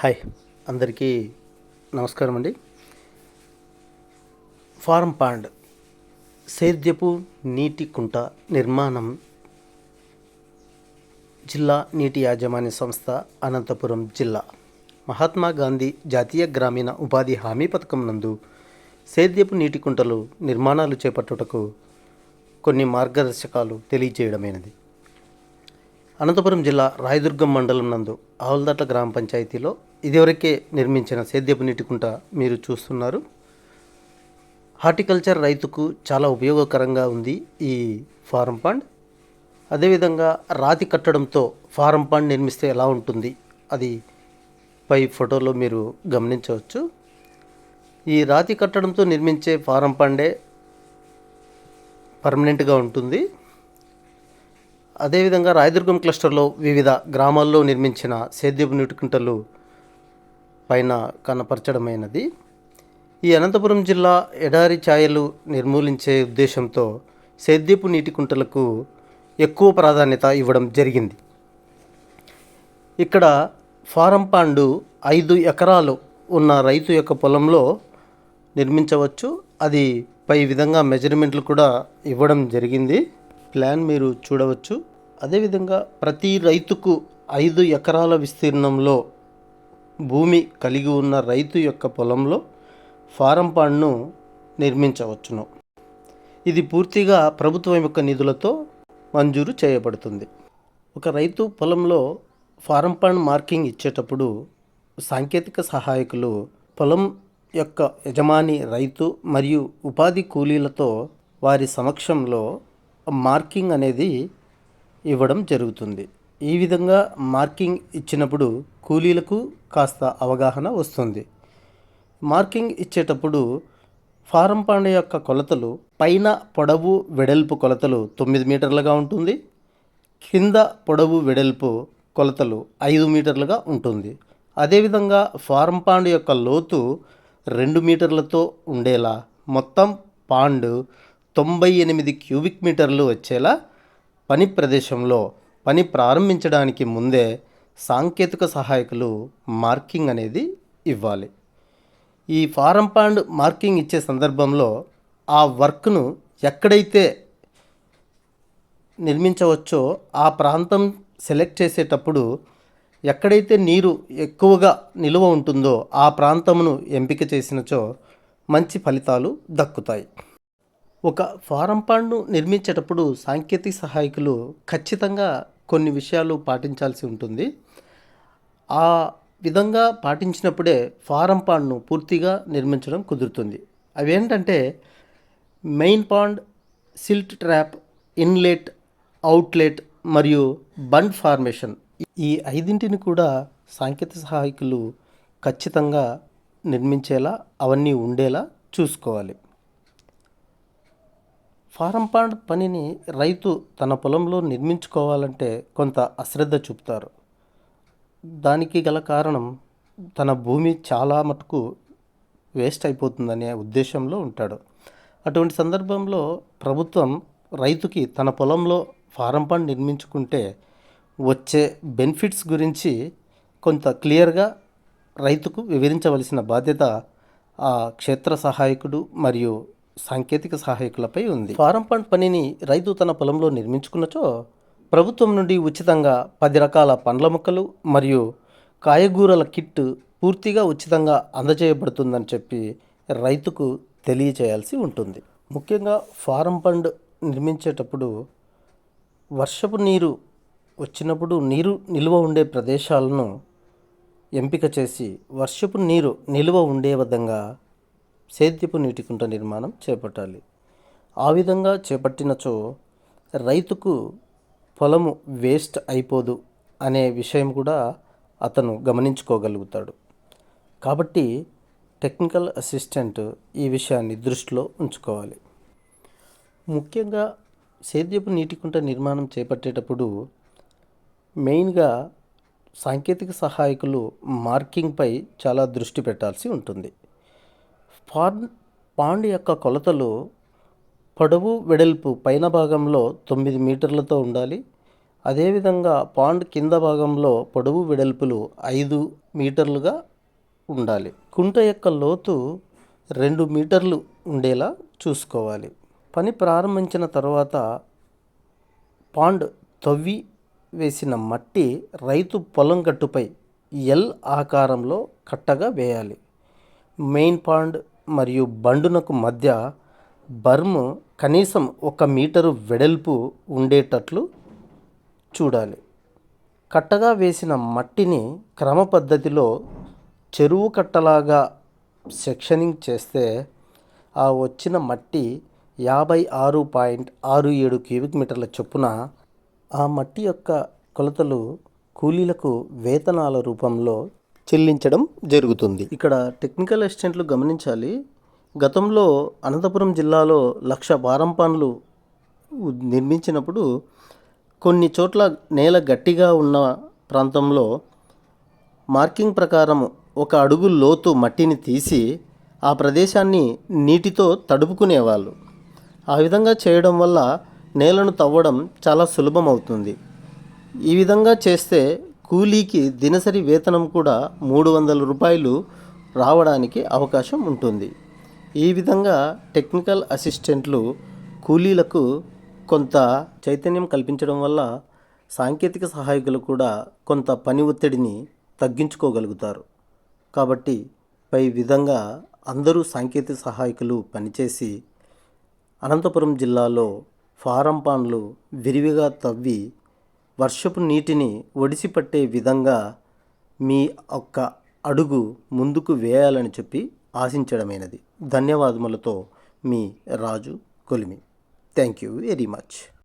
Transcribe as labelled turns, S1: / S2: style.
S1: Hi అందరికీ నమస్కారం అండి. ఫారం పాండ్ సేద్యపు నీటి కుంట నిర్మాణం జిల్లా నీటి యాజమాన్య సంస్థ అనంతపురం జిల్లా. మహాత్మా గాంధీ జాతీయ గ్రామీణ ఉపాధి హామీ పథకం నందు సేద్యపు నీటి కుంటలు నిర్మాణాలు చేపట్టుటకు కొన్ని మార్గదర్శకాలు తెలియజేయడమైనది. అనంతపురం జిల్లా రాయదుర్గం మండలం నందు ఆవులదట్ల గ్రామ పంచాయతీలో ఇదివరకే నిర్మించిన సేద్యపు నీటి కుంట మీరు చూస్తున్నారు. హార్టికల్చర్ రైతుకు చాలా ఉపయోగకరంగా ఉంది ఈ ఫారం పండ్. అదేవిధంగా రాతి కట్టడంతో ఫారం పండ్ నిర్మిస్తే ఎలా ఉంటుంది అది పై ఫోటోలో మీరు గమనించవచ్చు. ఈ రాతి కట్టడంతో నిర్మించే ఫారం పండే పర్మనెంట్గా ఉంటుంది. అదేవిధంగా రాయదుర్గం క్లస్టర్లో వివిధ గ్రామాల్లో నిర్మించిన సేద్యపు నీటి కుంటలు పైన కనపరచడమైనది. ఈ అనంతపురం జిల్లా ఎడారి ఛాయలు నిర్మూలించే ఉద్దేశంతో సేద్యపు నీటి కుంటలకు ఎక్కువ ప్రాధాన్యత ఇవ్వడం జరిగింది. ఇక్కడ ఫారం పాండు ఐదు ఎకరాలు ఉన్న రైతు యొక్క పొలంలో నిర్మించవచ్చు. అది పై విధంగా మెజర్మెంట్లు కూడా ఇవ్వడం జరిగింది. ప్లాన్ మీరు చూడవచ్చు. అదేవిధంగా ప్రతి రైతుకు ఐదు ఎకరాల విస్తీర్ణంలో భూమి కలిగి ఉన్న రైతు యొక్క పొలంలో ఫారం పాండ్ను నిర్మించవచ్చును. ఇది పూర్తిగా ప్రభుత్వం యొక్క నిధులతో మంజూరు చేయబడుతుంది. ఒక రైతు పొలంలో ఫారం పాండ్ మార్కింగ్ ఇచ్చేటప్పుడు సాంకేతిక సహాయకులు పొలం యొక్క యజమాని రైతు మరియు ఉపాధి కూలీలతో వారి సమక్షంలో మార్కింగ్ అనేది ఇవ్వడం జరుగుతుంది. ఈ విధంగా మార్కింగ్ ఇచ్చినప్పుడు కూలీలకు కాస్త అవగాహన వస్తుంది. మార్కింగ్ ఇచ్చేటప్పుడు ఫారం పాండ యొక్క కొలతలు పైన పొడవు వెడల్పు కొలతలు తొమ్మిది మీటర్లుగా ఉంటుంది. కింద పొడవు వెడల్పు కొలతలు ఐదు మీటర్లుగా ఉంటుంది. అదేవిధంగా ఫారం పాండ్ యొక్క లోతు రెండు మీటర్లతో ఉండేలా మొత్తం పాండు తొంభై ఎనిమిది క్యూబిక్ మీటర్లు వచ్చేలా పని ప్రదేశంలో పని ప్రారంభించడానికి ముందే సాంకేతిక సహాయకులు మార్కింగ్ అనేది ఇవ్వాలి. ఈ ఫారం పాండ్ మార్కింగ్ ఇచ్చే సందర్భంలో ఆ వర్క్ను ఎక్కడైతే నిర్మించవచ్చో ఆ ప్రాంతం సెలెక్ట్ చేసేటప్పుడు ఎక్కడైతే నీరు ఎక్కువగా నిలువ ఉంటుందో ఆ ప్రాంతమును ఎంపిక చేసినచో మంచి ఫలితాలు దక్కుతాయి. ఒక ఫారం పాండ్ను నిర్మించేటప్పుడు సాంకేతిక సహాయకులు ఖచ్చితంగా కొన్ని విషయాలు పాటించాల్సి ఉంటుంది. ఆ విధంగా పాటించినప్పుడే ఫారం పాండ్ను పూర్తిగా నిర్మించడం కుదురుతుంది. అవేంటంటే main pond silt trap inlet outlet మరియు బండ్ ఫార్మేషన్ ఈ ఐదింటిని కూడా సాంకేతిక సహాయకులు ఖచ్చితంగా నిర్మించేలా అవన్నీ ఉండేలా చూసుకోవాలి. ఫారం పాండ్ పనిని రైతు తన పొలంలో నిర్మించుకోవాలంటే కొంత అశ్రద్ధ చూపుతారు. దానికి గల కారణం తన భూమి చాలా మటుకు వేస్ట్ అయిపోతుందనే ఉద్దేశంలో ఉంటాడు. అటువంటి సందర్భంలో ప్రభుత్వం రైతుకి తన పొలంలో ఫారం పాండ్ నిర్మించుకుంటే వచ్చే బెనిఫిట్స్ గురించి కొంత క్లియర్గా రైతుకు వివరించవలసిన బాధ్యత ఆ క్షేత్ర సహాయకుడు మరియు సాంకేతిక సహాయకులపై ఉంది. ఫారం పండ్ పనిని రైతు తన పొలంలో నిర్మించుకున్నచో ప్రభుత్వం నుండి ఉచితంగా పది రకాల పండ్ల మొక్కలు మరియు కాయగూరల కిట్ పూర్తిగా ఉచితంగా అందజేయబడుతుందని చెప్పి రైతుకు తెలియచేయాల్సి ఉంటుంది. ముఖ్యంగా ఫారం పండ్ నిర్మించేటప్పుడు వర్షపు నీరు వచ్చినప్పుడు నీరు నిల్వ ఉండే ప్రదేశాలను ఎంపిక చేసి వర్షపు నీరు నిల్వ ఉండే విధంగా సేద్యపు నీటి కుంట నిర్మాణం చేపట్టాలి. ఆ విధంగా చేపట్టినచో రైతుకు పొలము వేస్ట్ అయిపోదు అనే విషయం కూడా అతను గమనించుకోగలుగుతాడు. కాబట్టి టెక్నికల్ అసిస్టెంట్ ఈ విషయాన్ని దృష్టిలో ఉంచుకోవాలి. ముఖ్యంగా సేద్యపు నీటి కుంట నిర్మాణం చేపట్టేటప్పుడు మెయిన్గా సాంకేతిక సహాయకులు మార్కింగ్పై చాలా దృష్టి పెట్టాల్సి ఉంటుంది. పాండ్ పాండ్ యొక్క కొలతలు పొడవు వెడల్పు పైన భాగంలో తొమ్మిది మీటర్లతో ఉండాలి. అదేవిధంగా పాండ్ కింద భాగంలో పొడవు వెడల్పులు ఐదు మీటర్లుగా ఉండాలి. కుంట యొక్క లోతు రెండు మీటర్లు ఉండేలా చూసుకోవాలి. పని ప్రారంభించిన తర్వాత పాండ్ తవ్వి వేసిన మట్టి రైతు పొలం గట్టుపై ఎల్ ఆకారంలో కట్టగా వేయాలి. మెయిన్ పాండ్ మరియు బండునకు మధ్య బర్మ్ కనీసం ఒక మీటరు వెడల్పు ఉండేటట్లు చూడాలి. కట్టగా వేసిన మట్టిని క్రమ పద్ధతిలో చెరువు కట్టలాగా సెక్షనింగ్ చేస్తే ఆ వచ్చిన మట్టి యాభై ఆరు పాయింట్ ఆరు ఏడు క్యూబిక్ మీటర్ల చొప్పున ఆ మట్టి యొక్క కొలతలు కూలీలకు వేతనాల రూపంలో చెల్లించడం జరుగుతుంది. ఇక్కడ టెక్నికల్ అసిస్టెంట్లు గమనించాలి. గతంలో అనంతపురం జిల్లాలో లక్ష బారం పనులు నిర్మించినప్పుడు కొన్ని చోట్ల నేల గట్టిగా ఉన్న ప్రాంతంలో మార్కింగ్ ప్రకారం ఒక అడుగు లోతు మట్టిని తీసి ఆ ప్రదేశాన్ని నీటితో తడుపుకునేవాళ్ళు. ఆ విధంగా చేయడం వల్ల నేలను తవ్వడం చాలా సులభం అవుతుంది ఈ విధంగా చేస్తే కూలీకి దినసరి వేతనం కూడా మూడు వందల రూపాయలు రావడానికి అవకాశం ఉంటుంది. ఈ విధంగా టెక్నికల్ అసిస్టెంట్లు కూలీలకు కొంత చైతన్యం కల్పించడం వల్ల సాంకేతిక సహాయకులు కూడా కొంత పని ఒత్తిడిని తగ్గించుకోగలుగుతారు. కాబట్టి పై విధంగా అందరూ సాంకేతిక సహాయకులు పనిచేసి అనంతపురం జిల్లాలో ఫారం పాన్లు విరివిగా తవ్వి వర్షపు నీటిని ఒడిసి పట్టే విధంగా మీ ఒక్క అడుగు ముందుకు వేయాలని చెప్పి ఆశించడమైనది. ధన్యవాదములతో మీ Raju Kolimi. Thank you very much